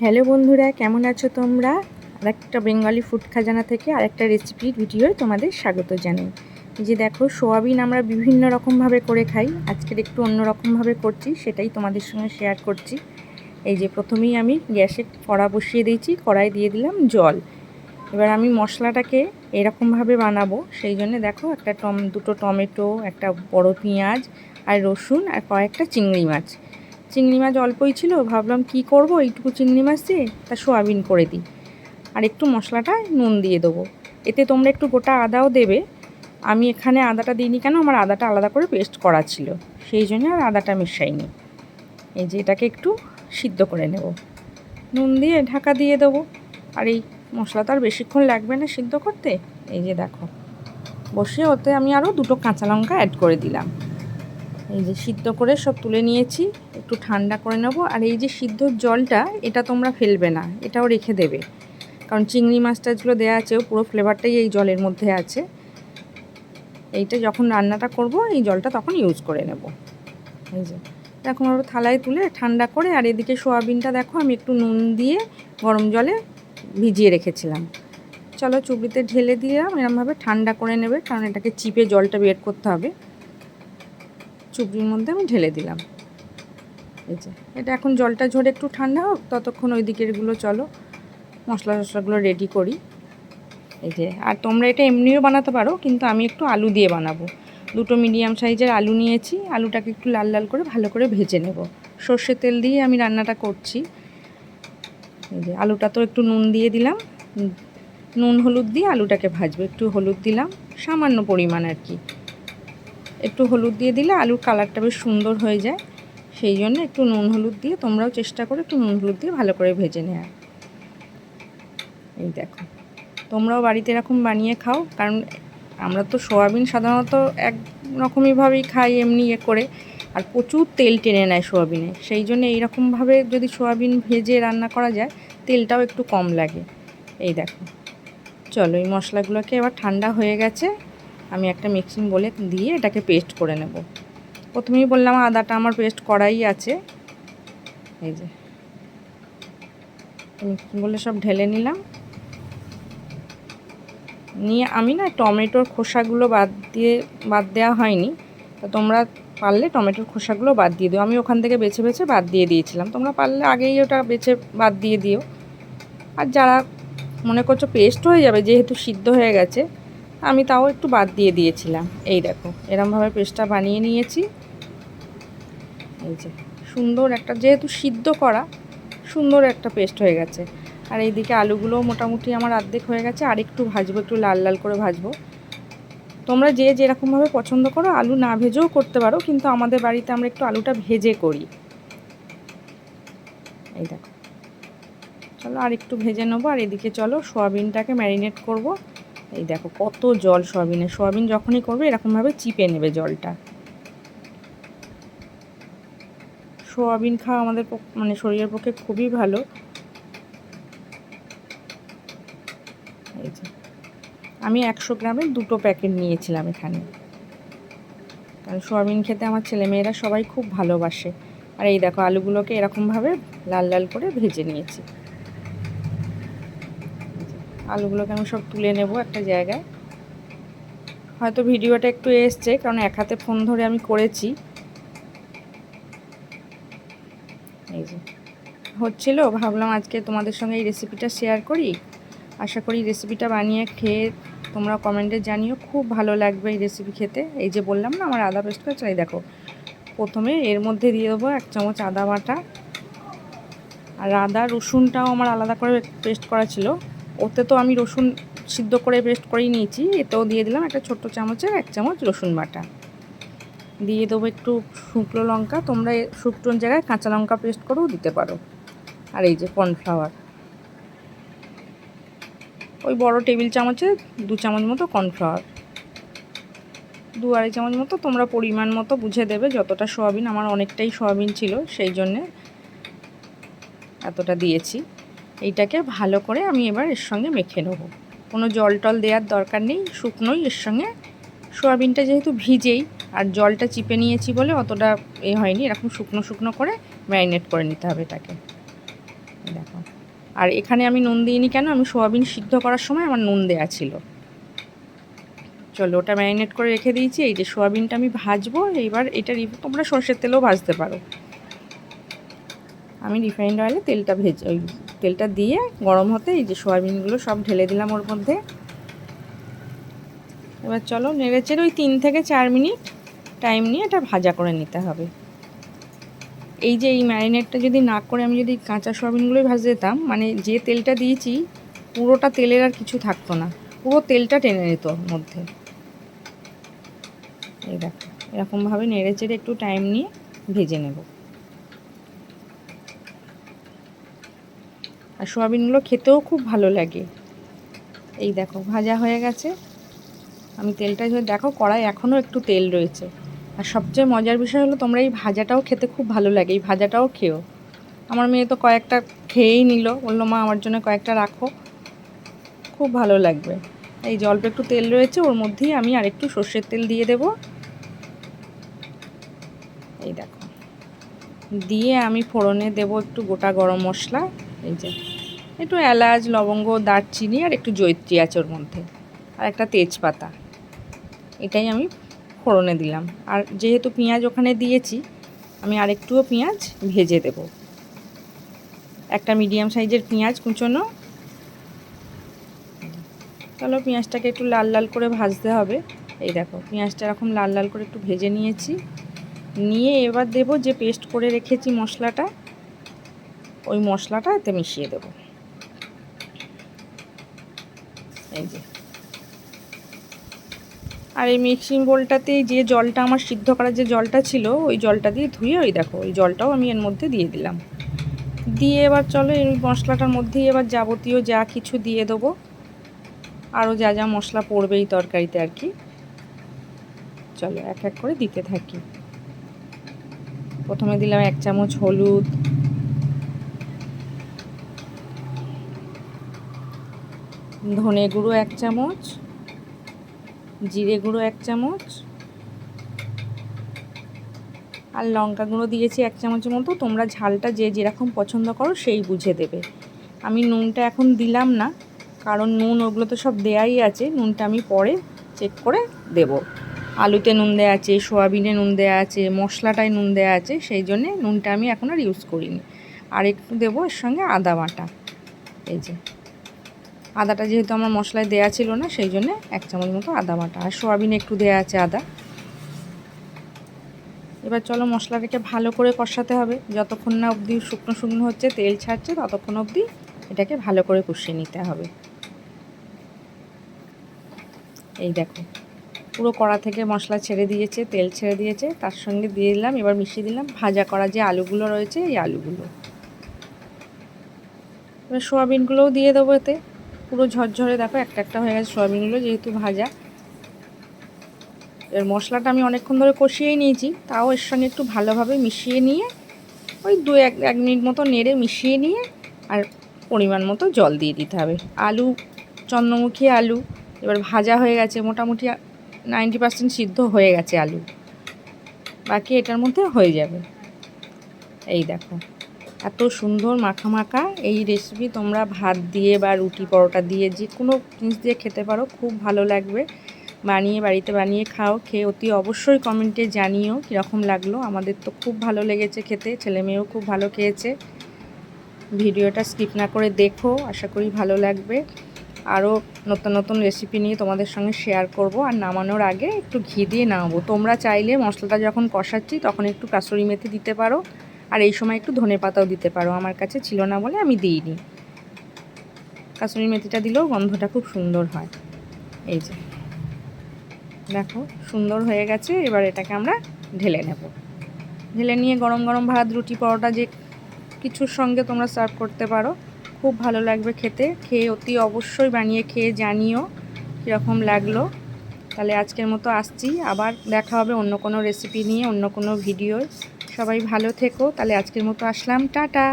Hello বন্ধুরা, কেমন আছো তোমরা? আরেকটা বেঙ্গলি ফুড খাজানা থেকে আরেকটা রেসিপির ভিডিওয় তোমাদের স্বাগত জানাই। যে দেখো, সোয়াবিন আমরা বিভিন্ন রকমভাবে করে খাই। আজকের একটু অন্য রকমভাবে করছি, সেটাই তোমাদের সঙ্গে শেয়ার করছি। এই যে প্রথমেই আমি গ্যাসে কড়া বসিয়ে দিয়েছি, কড়াই দিয়ে দিলাম জল। এবার আমি মশলাটাকে এরকমভাবে বানাবো, সেই জন্য দেখো একটা টম, দুটো টমেটো, একটা বড় পেঁয়াজ, আর রসুন, আর কয়েকটা চিংড়ি মাছ। চিংড়ি মাছ অল্পই ছিল, ভাবলাম কি করব, এইটুকু চিংড়ি মাছ দিয়ে তা সোয়াবিন করে দিই। আর একটু মশলাটা নুন দিয়ে দেবো। এতে তোমরা একটু গোটা আদাও দেবে। আমি এখানে আদাটা দিইনি কেন, আমার আদাটা আলাদা করে পেস্ট করা ছিল। সেই জন্য আর আদাটা মেশাইনি। এই যে এটাকে একটু সিদ্ধ করে নেব। নুন দিয়ে ঢাকা দিয়ে দেবো। আর এই মশলা তো আর বেশিক্ষণ লাগবে না সিদ্ধ করতে। এই যে দেখো বসিয়ে ওতে আমি আরও দুটো কাঁচা লঙ্কা অ্যাড করে দিলাম। এই যে সিদ্ধ করে সব তুলে নিয়েছি। একটু ঠান্ডা করে নেব। আর এই যে সিদ্ধর জলটা, এটা তোমরা ফেলবে না, এটাও রেখে দেবে। কারণ চিংড়ি মাছ টাছগুলো দেওয়া আছে পুরো ফ্লেভারটাই এই জলের মধ্যে আছে। এইটা যখন রান্নাটা করব, এই জলটা তখন ইউজ করে নেব। এই যে এরকমভাবে থালায় তুলে ঠান্ডা করে, আর এদিকে সোয়াবিনটা দেখো, আমি একটু নুন দিয়ে গরম জলে ভিজিয়ে রেখেছিলাম। চলো চুবড়িতে ঢেলে দিলাম, এরমভাবে ঠান্ডা করে নেবে, কারণ এটাকে চিপে জলটা বের করতে হবে। চুবড়ির মধ্যে আমি ঢেলে দিলাম। এই যে। এটা এখন জলটা ঝরে একটু ঠান্ডা হোক, ততক্ষণ ওই দিকেরগুলো চলো। মশলা টশলাগুলো রেডি করি। এই যে, আর তোমরা এটা এমনিও বানাতে পারো, কিন্তু আমি একটু আলু দিয়ে বানাবো। দুটো মিডিয়াম সাইজের আলু নিয়েছি, আলুটাকে একটু লাল লাল করে ভালো করে ভেজে নেব। সর্ষে তেল দিয়ে আমি রান্নাটা করছি। এই যে, আলুটা তো একটু নুন দিয়ে দিলাম। নুন, হলুদ দিয়ে আলুটাকে ভাজবো। একটু হলুদ দিলাম, সামান্য পরিমাণ আর কি। একটু হলুদ দিয়ে দিলে আলুর কালারটা বেশ সুন্দর হয়ে যায়। সেই জন্য একটু নুন হলুদ দিয়ে তোমরাও চেষ্টা করো একটু নুন হলুদ দিয়ে ভালো করে ভেজে নেওয়া এই দেখো। তোমরাও বাড়িতে এরকম বানিয়ে খাও, কারণ আমরা তো সোয়াবিন সাধারণত এক রকমইভাবেই খাই এমনি ইয়ে করে, আর প্রচুর তেল টেনে নেয় সোয়াবিনে। সেই জন্য এইরকমভাবে যদি সোয়াবিন ভেজে রান্না করা যায়, তেলটাও একটু কম লাগে। এই দেখো। চলো, এই মশলাগুলোকে এবার ঠান্ডা হয়ে গেছে। আমি একটা মিক্সিং বলে দিয়ে এটাকে পেস্ট করে নেব। প্রথমেই বললাম আদাটা আমার পেস্ট করাই আছে। এই যে। বলে সব ঢেলে নিলাম। নিয়ে আমি না টমেটোর খোসাগুলো বাদ দিয়ে, বাদ দেওয়া হয়নি। তো তোমরা পারলে টমেটোর খোসাগুলো বাদ দিয়ে দিও। আমি ওখান থেকে বেছে বেছে বাদ দিয়ে দিয়েছিলাম। তোমরা পারলে আগেই ওটা বেছে বাদ দিয়ে দিও। আর যারা মনে করছ পেস্ট হয়ে যাবে, যেহেতু সিদ্ধ হয়ে গেছে, আমি তাও একটু বাদ দিয়ে দিয়েছিলাম। এই দেখো, এরমভাবে পেস্টটা বানিয়ে নিয়েছি। এই যে সুন্দর একটা, যেহেতু সিদ্ধ করা, সুন্দর একটা পেস্ট হয়ে গেছে। আর এইদিকে আলুগুলোও মোটামুটি আমার অর্ধেক হয়ে গেছে, আর একটু ভাজবো, একটু লাল লাল করে ভাজবো। তোমরা যে যেরকমভাবে পছন্দ করো, আলু না ভেজেও করতে পারো, কিন্তু আমাদের বাড়িতে আমরা একটু আলুটা ভেজে করি। এই দেখো। চলো আর একটু ভেজে নেব, আর এদিকে চলো সোয়াবিনটাকে ম্যারিনেট করব। এই দেখো কত জল সোয়াবিনে সোয়াবিন যখনই করবে, এরকমভাবে চিপে নেবে জলটা। সোয়াবিন খাওয়া আমাদের মানে শরীরের পক্ষে খুবই ভালো। এই যে। আমি একশো গ্রামের দুটো প্যাকেট নিয়েছিলাম এখানে। কারণ সোয়াবিন খেতে আমার ছেলেমেয়েরা সবাই খুব ভালোবাসে। আর এই দেখো, আলুগুলোকে এরকমভাবে লাল লাল করে ভেজে নিয়েছি। আলুগুলোকে আমি সব তুলে নেব একটা জায়গায়। হয়তো ভিডিওটা একটু এসছে, কারণ এক হাতে ফোন ধরে আমি করেছি। এই যে। হচ্ছিল, ভাবলাম আজকে তোমাদের সঙ্গে এই রেসিপিটা শেয়ার করি। আশা করি রেসিপিটা বানিয়ে খেয়ে তোমরা কমেন্টে জানিও, খুব ভালো লাগবে এই রেসিপি খেতে। এই যে বললাম না, আমার আদা পেস্ট চাই দেখো, প্রথমে এর মধ্যে দিয়ে দেবো এক চামচ আদা বাটা। আর আদা, রসুনটাও আমার আলাদা করে পেস্ট করা ছিল। ওতে তো আমি রসুন সিদ্ধ করে পেস্ট করেই নিয়েছি, এতেও দিয়ে দিলাম একটা ছোট্ট চামচের এক চামচ রসুন বাটা। দিয়ে দেবো একটু শুকনো লঙ্কা। তোমরা শুকনোর জায়গায় কাঁচা লঙ্কা পেস্ট করেও দিতে পারো। আর এই যে কর্নফ্লাওয়ার ওই বড় টেবিল চামচে দু চামচ মতো কর্নফ্লাওয়ার দু আড়াই চামচ মতো তোমরা পরিমাণ মতো বুঝে দেবে যতটা সোয়াবিন। আমার অনেকটাই সোয়াবিন ছিল, সেই জন্যে এতটা দিয়েছি। এইটাকে ভালো করে আমি এবার এর সঙ্গে মেখে নেব। কোনো জল টল দেওয়ার দরকার নেই, শুকনোই এর সঙ্গে সোয়াবিনটা যেহেতু ভিজেই আর জলটা চিপে নিয়েছি বলে অতটা এ হয়নি, এরকম শুকনো শুকনো করে ম্যারিনেট করে নিতে হবে এটাকে। দেখো। আর এখানে আমি নুন দিইনি কেন? আমি সোয়াবিন সিদ্ধ করার সময় আমার নুন দেয়া ছিল। চলো, ওটা ম্যারিনেট করে রেখে দিয়েছি। এই যে সোয়াবিনটা আমি ভাজবো, এইবার এটা তোমরা সর্ষের তেলেও ভাজতে পারো। আমি রিফাইন্ড অয়েলে তেলটা ভেজে, ওই তেলটা দিয়ে গরম হতে এই যে সোয়াবিনগুলো সব ঢেলে দিলাম ওর মধ্যে। এবার চলো নেড়েচেড়ে ওই তিন থেকে চার মিনিট টাইম নিয়ে এটা ভাজা করে নিতে হবে। এই যে এই ম্যারিনেটটা যদি না করে আমি যদি কাঁচা সোয়াবিনগুলোই ভাজতে যেতাম মানে যে তেলটা দিয়েছি, পুরোটা তেলের আর কিছু থাকতো না। পুরো তেলটা টেনে নিত মধ্যে। এই দেখো, এরকমভাবে নেড়ে চেড়ে একটু টাইম নিয়ে ভেজে নেব। আর সোয়াবিনগুলো খেতেও খুব ভালো লাগে। এই দেখো, ভাজা হয়ে গেছে। আমি তেলটা দেখো কড়াই এখনও একটু তেল রয়েছে। আর সবচেয়ে মজার বিষয় হলো তোমরা এই ভাজাটাও খেতে খুব ভালো লাগে, এই ভাজাটাও খেও। আমার মেয়ে তো কয়েকটা খেয়েই নিল, বলল, মা, আমার জন্য কয়েকটা রাখো, খুব ভালো লাগবে। এই অল্প একটু তেল রয়েছে, ওর মধ্যেই আমি আরেকটু সর্ষের তেল দিয়ে দেব। এই দেখো, দিয়ে আমি ফোড়নে দেব একটু গোটা গরম মশলা, এই যে একটু এলাচ, লবঙ্গ, দারচিনি আর একটু জৈত্রী আছে ওর মধ্যে, আর একটা তেজপাতা। এটাই আমি ফোড়নে দিলাম। আর যেহেতু পেঁয়াজ ওখানে দিয়েছি, আমি আরেকটুও পেঁয়াজ ভেজে দেব। একটা মিডিয়াম সাইজের পেঁয়াজ কুচোনো। তাহলে পেঁয়াজটাকে একটু লাল লাল করে ভাজতে হবে। এই দেখো, পেঁয়াজটা এরকম লাল লাল করে একটু ভেজে নিয়েছি। নিয়ে এবার দেব যে পেস্ট করে রেখেছি মশলাটা, ওই মশলাটা এতে মিশিয়ে দেব। এই যে। আর এই মিক্সিং বোলটাতে যে জলটা আমার সিদ্ধ করার যে জলটা ছিল, ওই জলটা দিয়ে ধুয়ে ওই দেখো, ওই জলটাও আমি এর মধ্যে দিয়ে দিলাম। দিয়ে এবার চলো এই মশলাটার মধ্যেই এবার যাবতীয় যা কিছু দিয়ে দেবো। আরও যা যা মশলা পড়বে এই তরকারিতে আর কি। চলো এক এক করে দিতে থাকি। প্রথমে দিলাম এক চামচ হলুদ। ধনে গুঁড়ো এক চামচ। জিরে গুঁড়ো এক চামচ। আর লঙ্কা গুঁড়ো দিয়েছি এক চামচের মতো। তোমরা ঝালটা যে যেরকম পছন্দ করো সেই বুঝে দেবে। আমি নুনটা এখন দিলাম না, কারণ নুন ওগুলো তো সব দেয়াই আছে। নুনটা আমি পরে চেক করে দেব। আলুতে নুন দেওয়া আছে, সোয়াবিনে নুন দেওয়া আছে, মশলাটায় নুন দেওয়া আছে, সেই জন্যে নুনটা আমি এখন আর ইউজ করিনি। আর একটু দেবো এর সঙ্গে আদা বাটা। এই যে। আদাটা যেহেতু আমার মশলায় দেওয়া ছিল না, সেই জন্যে এক চামচ মতো আদা বাটা। আর সোয়াবিনে একটু দেওয়া আছে আদা। এবার চলো মশলাটাকে ভালো করে কষাতে হবে। যতক্ষণ না অবধি শুকনো শুকনো হচ্ছে, তেল ছাড়ছে, ততক্ষণ অবধি এটাকে ভালো করে কষিয়ে নিতে হবে। এই দেখো, পুরো কড়া থেকে মশলা ছেড়ে দিয়েছে, তেল ছেড়ে দিয়েছে। তার সঙ্গে দিয়ে দিলাম, এবার মিশিয়ে দিলাম ভাজা করা যে আলুগুলো রয়েছে, এই আলুগুলো। এবার সোয়াবিনগুলোও দিয়ে দেবো এতে। পুরো ঝরঝরে দেখো, একটা একটা হয়ে গেছে সোয়াবিনগুলো যেহেতু ভাজা। এর মশলাটা আমি অনেকক্ষণ ধরে কষিয়েই নিয়েছি, তাও এর সঙ্গে একটু ভালোভাবে মিশিয়ে নিয়ে, ওই দু এক এক মিনিট মতো নেড়ে মিশিয়ে নিয়ে আর পরিমাণ মতো জল দিয়ে দিতে হবে। আলু, চন্দ্রমুখী আলু, এবার ভাজা হয়ে গেছে, মোটামুটি নাইনটি পার্সেন্ট সিদ্ধ হয়ে গেছে আলু। বাকি এটার মধ্যে হয়ে যাবে। এই দেখো। এত সুন্দর মাখা মাখা এই রেসিপি তোমরা ভাত দিয়ে বা রুটি পরোটা দিয়ে যে কোনো জিনিস দিয়ে খেতে পারো, খুব ভালো লাগবে। বানিয়ে বাড়িতে বানিয়ে খাও, খেয়ে অতি অবশ্যই কমেন্টে জানিও কীরকম লাগল। আমাদের তো খুব ভালো লেগেছে খেতে, ছেলে মেয়েও খুব ভালো খেয়েছে। ভিডিওটা স্কিপ না করে দেখো, আশা করি ভালো লাগবে। আরও নতুন নতুন রেসিপি নিয়ে তোমাদের সঙ্গে শেয়ার করব। আর নামানোর আগে একটু ঘি দিয়ে নামাবো। তোমরা চাইলে মশলাটা যখন কষাচ্ছি তখন একটু কাসুরি মেথি দিতে পারো। আর এই সময় একটু ধনে পাতাও দিতে পারো। আমার কাছে ছিল না বলে আমি দিইনি। কাসুরি মেথিটা দিলেও গন্ধটা খুব সুন্দর হয়। এই যে। দেখো, সুন্দর হয়ে গেছে। এবার এটাকে আমরা ঢেলে নেব। ঢেলে নিয়ে গরম গরম ভাত, রুটি, পরোটা যে কিছুর সঙ্গে তোমরা সার্ভ করতে পারো। খুব ভালো লাগবে খেতে। খেয়ে অতি অবশ্যই বানিয়ে খেয়ে জানিও কীরকম লাগল। তাহলে আজকের মতো আসছি। আবার দেখা হবে অন্য কোনো রেসিপি নিয়ে, অন্য কোনো ভিডিও সবাই ভালো থেকো। তাহলে আজকের মতো আসলাম। টাটা।